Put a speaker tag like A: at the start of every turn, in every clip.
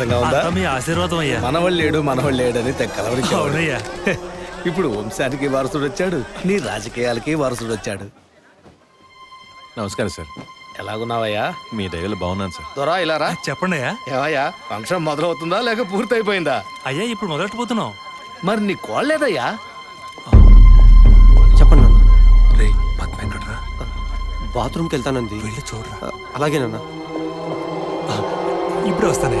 A: సంతోషంగా ఉందా?
B: మీ ఆశీర్వాదం అయ్యా.
A: మనవళ్ళేడు మనవళ్ళేడు అని తెక్కలవరికి
B: అవునయ్యా.
A: ఇప్పుడు వంశానికి వారసుడు వచ్చాడు. నీ రాజకీయాలకి వారసుడు వచ్చాడు.
C: నమస్కారం సార్.
A: ఎలాగున్నావయ్యా?
C: మీ దయలు బాగున్నాను సార్.
A: దొరా ఇలా రా.
B: చెప్పండి అయ్యా
A: ఏవయ్యా ఫంక్షన్ మొదలవుతుందా లేక పూర్తయిపోయిందా?
B: అయ్యా ఇప్పుడు మొదలెట్టబోతున్నాం.
A: మరి నీ కోళ్ళేదయ్యా
D: చెప్పండి నాన్న.
E: రే పద్మ ఎక్కడ్రా
D: బాత్రూమ్కి వెళ్తానంది.
E: వెళ్ళి చూడరా.
D: అలాగే నాన్న.
E: ఇప్పుడే వస్తానే.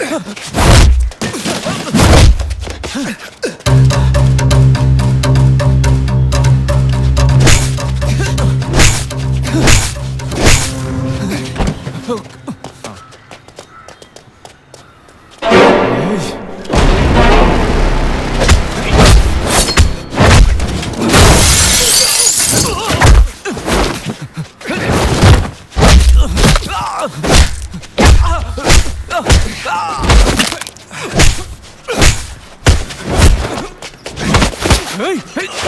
F: Ugh!
G: Hello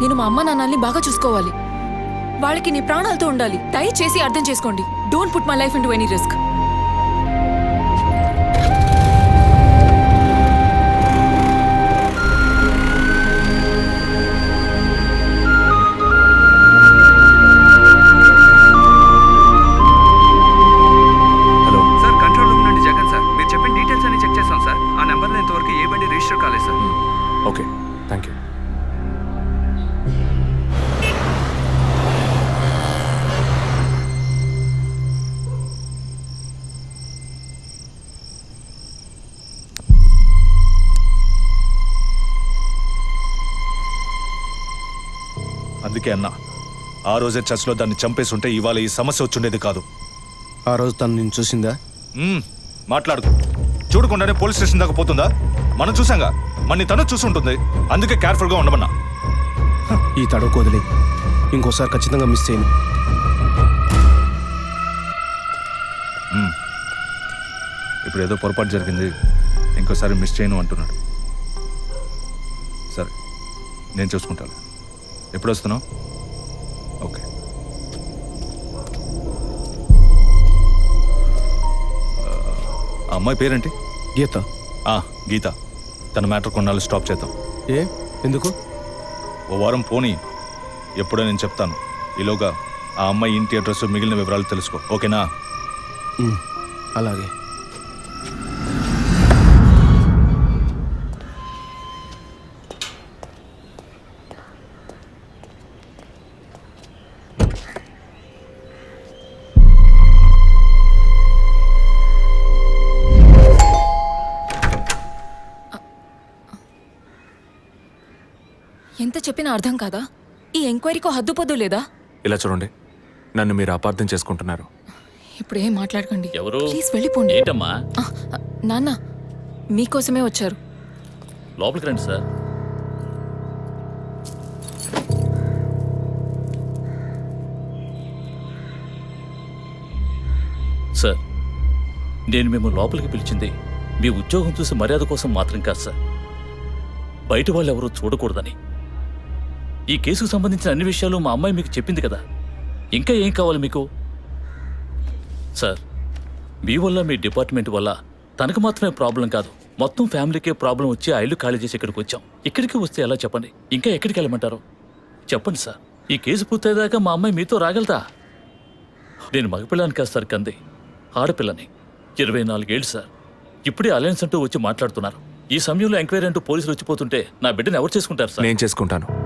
F: నేను మా అమ్మ నాన్నల్ని బాగా చూసుకోవాలి. వాళ్ళకి నీ ప్రాణాలతో ఉండాలి. దయచేసి అర్థం చేసుకోండి. Don't put my life into any risk
H: అందుకే అన్నా. ఆ రోజే చర్చ్లో దాన్ని చంపేసి ఉంటే ఇవాళ ఈ సమస్య వచ్చుండేది కాదు.
A: ఆ రోజు తను నేను చూసిందా?
H: మ్మ్, మాట్లాడుకో. చూడకుండానే పోలీస్ స్టేషన్ దాకా పోతుందా? మనం చూసాంగా మన తను చూసుంటుంది. అందుకే కేర్ఫుల్గా ఉండమన్నా.
A: ఈ తడవ వదిలి. ఇంకోసారి ఖచ్చితంగా మిస్ చేయను.
H: ఇప్పుడు ఏదో పొరపాటు జరిగింది. ఇంకోసారి మిస్ చేయను అంటున్నాడు. సరే నేను చూసుకుంటాను. ఎప్పుడు వస్తున్నావు ఓకే. ఆ, అమ్మాయి పేరేంటి?
A: గీత.
H: ఆ, గీత. తన మ్యాటర్ కొన్నాళ్ళు స్టాప్ చేద్దాం.
A: ఏ? ఎందుకు?
H: ఓ వారం పోనీ. ఎప్పుడో నేను చెప్తాను. ఈలోగా ఆ అమ్మాయి ఇంటి అడ్రస్ మిగిలిన వివరాలు తెలుసుకో. ఓకేనా?
A: అలాగే.
F: చెప్పినా అర్థం కాదా? ఈ ఎంక్వైరీకో హద్దు పొద్దు లేదా?
G: ఇలా చూడండి. నన్ను మీరు అపార్థం చేసుకుంటున్నారు.
F: ఇప్పుడు ఏం మాట్లాడకండి.
I: ఎవరు?
F: ప్లీజ్ వెళ్ళిపోండి.
I: ఏంటమ్మా?
F: ఆ, ఆ, నాన్న మీకోసమే వచ్చారు.
I: లోపలికి రండి సార్. సార్ నేను మేము లోపలికి పిలిచింది మీ ఉద్యోగం చూసి మర్యాద కోసం మాత్రం కాదు సార్. బయట వాళ్ళు ఎవరూ చూడకూడదని ఈ కేసుకు సంబంధించిన అన్ని విషయాలు మా అమ్మాయి మీకు చెప్పింది కదా. ఇంకా ఏం కావాలి మీకు? సార్ మీ వల్ల మీ డిపార్ట్మెంట్ వల్ల తనకు మాత్రమే ప్రాబ్లం కాదు. మొత్తం ఫ్యామిలీకే ప్రాబ్లం వచ్చి ఆ ఇల్లు ఖాళీ చేసి ఇక్కడికి వచ్చాం. ఇక్కడికి వస్తే ఎలా చెప్పండి? ఇంకా ఎక్కడికి వెళ్ళమంటారు? చెప్పండి సార్. ఈ కేసు పూర్తయ్యేదాకా మా అమ్మాయి మీతో రాగలదా? నేను మగపిల్లని కాదు సార్ కంది. ఆడపిల్లని. ఇరవై నాలుగేళ్ళు సార్. ఇప్పుడే అలయన్స్ అంటూ వచ్చి మాట్లాడుతున్నారు. ఈ సమయంలో ఎంక్వైరీ అంటూ పోలీసులు వచ్చిపోతుంటే నా బిడ్డను ఎవరు చేసుకుంటారు సార్?
G: నేను చేసుకుంటాను.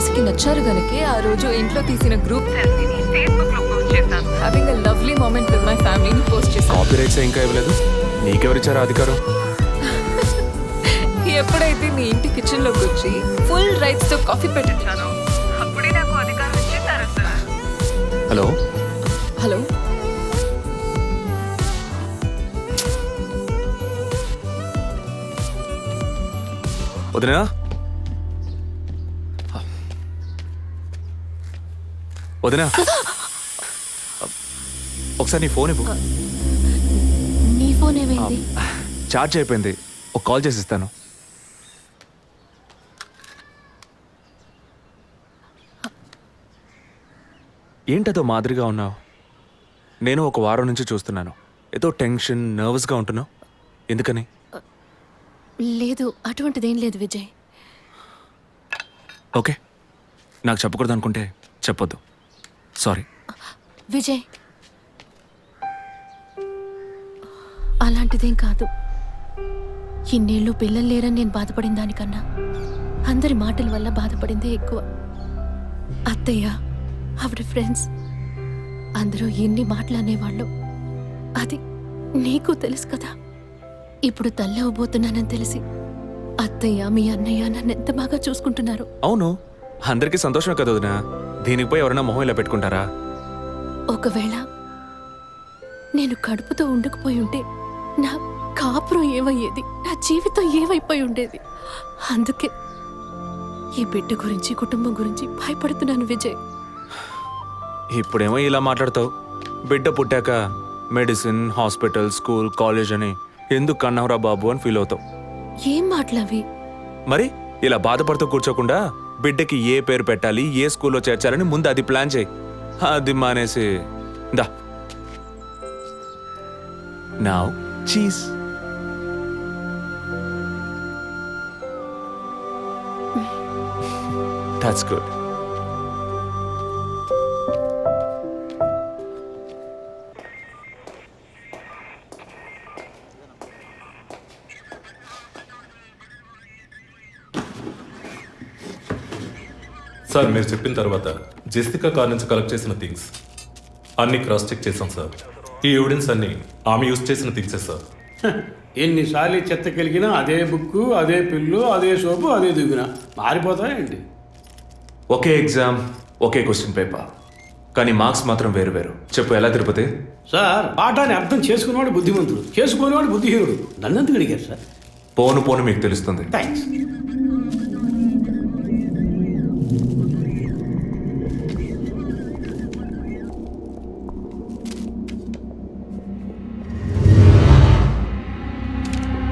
F: మనసుకి నచ్చారు గనుకే ఆ రోజు ఇంట్లో తీసిన group having a lovely moment with my ఫ్యామిలీని పోస్ట్ చేశాను
G: కాపీ రైట్స్ ఇంకా ఇవ్వలేదు నీకెవరిచ్చారా అధికారం
F: ఎప్పుడైతే మీ ఇంటి కిచెన్లోకి వచ్చి ఫుల్ రైట్స్తో కాఫీ పెట్టించాను అప్పుడే నాకు అధికారం ఇచ్చేసారు సార్.
G: హలో
F: హలో
G: వదినా? వదినా. ఒకసారి నీ ఫోన్ ఇవ్వు.
F: నీ ఫోన్ ఏమైంది?
G: ఛార్జ్ అయిపోయింది. ఒక కాల్ చేసిస్తాను. ఏంటదో మాదిరిగా ఉన్నావు. నేను ఒక వారం నుంచి చూస్తున్నాను. ఏదో టెన్షన్ నర్వస్గా ఉంటున్నావు. ఎందుకని?
J: లేదు అటువంటిది ఏం లేదు విజయ్.
G: ఓకే. నాకు చెప్పకూడదు అనుకుంటే చెప్పొద్దు. సారీ.
J: విజయ్. అలాంటిదేం కాదు. ఇన్నేళ్ళు పిల్లలు లేరని నేను బాధపడిన దానికన్నా అందరి మాటల వల్ల బాధపడిందే ఎక్కువ. అత్తయ్య ఆవిడ ఫ్రెండ్స్ అందరూ ఎన్ని మాటలు అనేవాళ్ళు. అది నీకు తెలుసు కదా. ఇప్పుడు తల్లి అవ్వబోతున్నానని తెలిసి అత్తయ్య మీ అన్నయ్య నన్ను ఎంత బాగా చూసుకుంటున్నారు.
G: అవును. అందరికీ సంతోషమే కదా దీనికి పోయి ఎవరైనా మొహం ఇలా పెట్టుకుంటారా?
J: ఒకవేళ నేను కడుపుతో ఉండకపోయి ఉంటే నా కాపురం ఏమయ్యేది? నా జీవితం ఏమైపోయి ఉండేది? అందుకే ఈ బిడ్డ గురించి కుటుంబం గురించి భయపడుతున్నాను విజయ్.
G: ఇప్పుడేమో ఇలా మాట్లాడతావు. బిడ్డ పుట్టాక మెడిసిన్ హాస్పిటల్ స్కూల్ కాలేజ్ అని ఎందుకు కన్నావురా బాబు అని ఫీల్ అవుతావు.
J: ఏం మాటలవి?
G: మరి ఇలా బాధపడుతూ కూర్చోకుండా బిడ్డకి ఏ పేరు పెట్టాలి ఏ స్కూల్లో చేర్చాలని ముందు అది ప్లాన్ చేయి. అది మానేసి దా. నా చీజ్ దాట్స్ గుడ్
K: సార్ మీరు చెప్పిన తర్వాత జెస్టికా కార్ నుంచి కలెక్ట్ చేసిన థింగ్స్ అన్ని క్రాస్ చెక్ చేశాం సార్ ఈ ఎవిడెన్స్ అన్ని ఆమె యూజ్ చేసిన థింగ్సే సార్
L: ఎన్నిసార్లు చెత్త కలిగినా అదే బుక్కు అదే పిల్లు అదే సోపు అదే దువ్విన మారిపోతాయండి
G: ఒకే ఎగ్జామ్ ఒకే క్వశ్చన్ పేపర్ కానీ మార్క్స్ మాత్రం వేరు వేరు. చెప్పు ఎలా తిరుపతి?
L: సార్ పాఠాన్ని అర్థం చేసుకునేవాడు బుద్ధిమంతుడు చేసుకునేవాడు బుద్ధిహీనుడు. నన్నెందుకు అడిగారు సార్
G: పోను పోను మీకు తెలుస్తుంది.
L: థ్యాంక్స్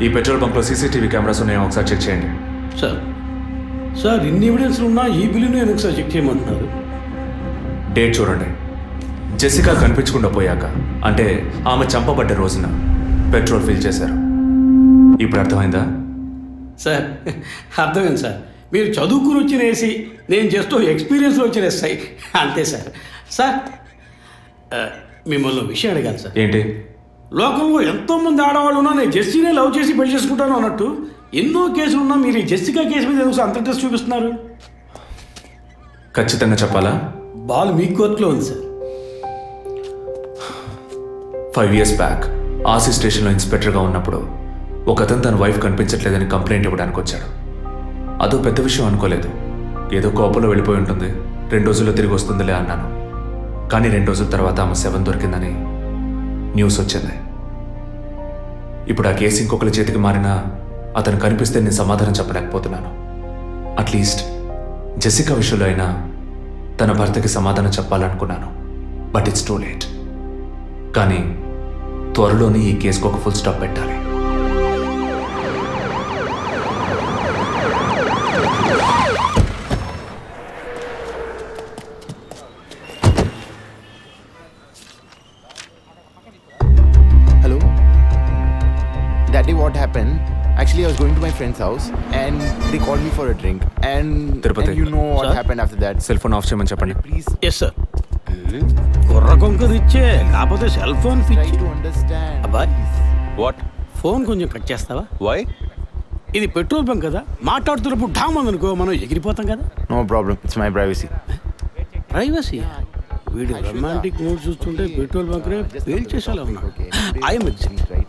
G: ఈ పెట్రోల్ బంక్లో సీసీటీవీ కెమెరాస్ ఉన్నాయో ఒకసారి చెక్ చేయండి.
L: సార్ సార్ ఇన్ని ఎవిడెన్స్లు ఉన్నా ఈ బిల్లును నేను ఒకసారి చెక్ చేయమంటున్నారు.
G: డేట్ చూడండి. జెసికా కనిపించకుండా పోయాక అంటే ఆమె చంపబడ్డ రోజున పెట్రోల్ ఫిల్ చేశారు. ఇప్పుడు అర్థమైందా?
L: సార్ అర్థమైంది సార్. మీరు చదువుకుని వచ్చిన ఏసీ నేను జస్ట్ ఎక్స్పీరియన్స్లో వచ్చిన ఎస్ఐ అంతే సార్. సార్ మిమ్మల్ని విషయం అడగాలి సార్.
G: ఏంటి?
L: లోకంలో ఎంతో మంది ఆడవాళ్ళు ఉన్నా నేను జెస్సీనే లవ్ చేసి పెళ్ళి చేసుకుంటాను అన్నట్టు ఎన్నో కేసులు ఉన్నా మీరు ఈ జెస్సికా కేసు మీద ఎందుకు అంత ఇంట్రెస్ట్ చూపిస్తున్నారు?
G: ఖచ్చితంగా చెప్పాలా?
L: బాల్ మీ కోర్టులో ఉంది sir.
G: Five years back RC స్టేషన్లో ఇన్స్పెక్టర్గా ఉన్నప్పుడు ఒక అతను తన వైఫ్ కనిపించట్లేదని కంప్లైంట్ ఇవ్వడానికి వచ్చాడు. అదో పెద్ద విషయం అనుకోలేదు. ఏదో కోపంలో వెళ్ళిపోయి ఉంటుంది. రెండు రోజుల్లో తిరిగి వస్తుందిలే అన్నాను. కానీ రెండు రోజుల తర్వాత ఆమె సెవెన్ దొరికిందని న్యూస్ వచ్చింది. ఇప్పుడు ఆ కేసు ఇంకొకరి చేతికి మారినా అతను కనిపిస్తే నేను సమాధానం చెప్పలేకపోతున్నాను. అట్లీస్ట్ జెసికా విషయంలో అయినా తన భర్తకి సమాధానం చెప్పాలనుకున్నాను. బట్ ఇట్స్ టూ లేట్ కానీ త్వరలోనే ఈ కేసుకు ఒక ఫుల్ స్టాప్ పెట్టాలి.
M: My friend's house and they called me for a drink. And,
G: Tirupati.
M: and you know what
L: Sir?
M: happened after that.
G: Cell phone off చేయమని చెప్పండి
M: Please
L: ఎస్ సార్ కుర్ర కొంకరు ఇచ్చే కాకపోతే సెల్ ఫోన్
M: try
L: పిచ్చి
M: to understand.
L: అబ్బాయ్
H: what
L: phone కొంచెం cut చేస్తావా
H: వై
L: ఇది పెట్రోల్ బంక్ కదా మాట్లాడుతున్నప్పుడు ఢామ్ అనుకో మనం ఎగిరిపోతాం కదా
M: No problem. It's my privacy.
L: Privacy వీడి రొమాంటిక్ మూడ్ చూస్తుంటే పెట్రోల్ బంక్ నే పేల్చేసేలా ఉన్నాడు ఐఎమ్
M: Please, right?